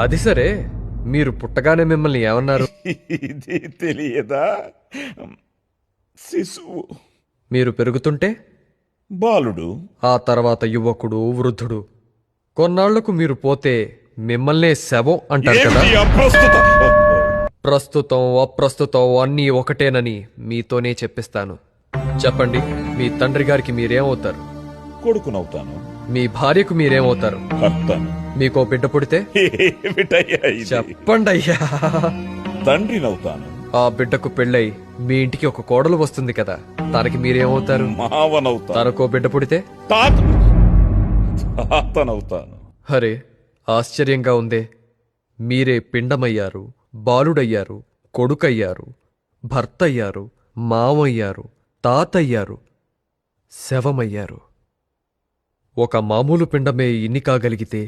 అది సరే. మీరు పుట్టగానే మిమ్మల్ని ఏమన్నారు? ఇది తెలియదా? శిశువు. మీరు పెరుగుతుంటే? బాలుడు. ఆ తర్వాత యువకుడు వృద్ధుడు. కొన్నాళ్ళకు మీరు పోతే మిమ్మల్నే శవం అంటారు కదా? అప్రస్తుత ప్రస్తుతం అప్రస్తుతం అన్నీ ఒకటేనని మీతోనే చెప్పిస్తాను. చెప్పండి మీ తండ్రి గారికి మీరేమవుతారు? కొడుకునవుతాను. మీ భార్యకు మీరేమవుతారు? భర్తను. మీకో బిడ్డ పుడితే? ఏమిటయ్యా ఇది? చెప్పండి అయ్యా తండ్రినవుతాను. ఆ బిడ్డకు పెళ్ళై మీ ఇంటికి ఒక కోడలు వస్తుంది కదా తనకి మీరేమవుతారు? మావనవుతాను. తనకో బిడ్డ పుడితే? తాత తాతనవుతాను. హరే ఆశ్చర్యంగా ఉందే. మీరే పిండమయ్యారు బాలుడయ్యారు కొడుకయ్యారు భర్తయ్యారు మామయ్యారు తాతయ్యారు శవమయ్యారు. ఒక మామూలు పిండమే ఇన్ని కాగలిగితే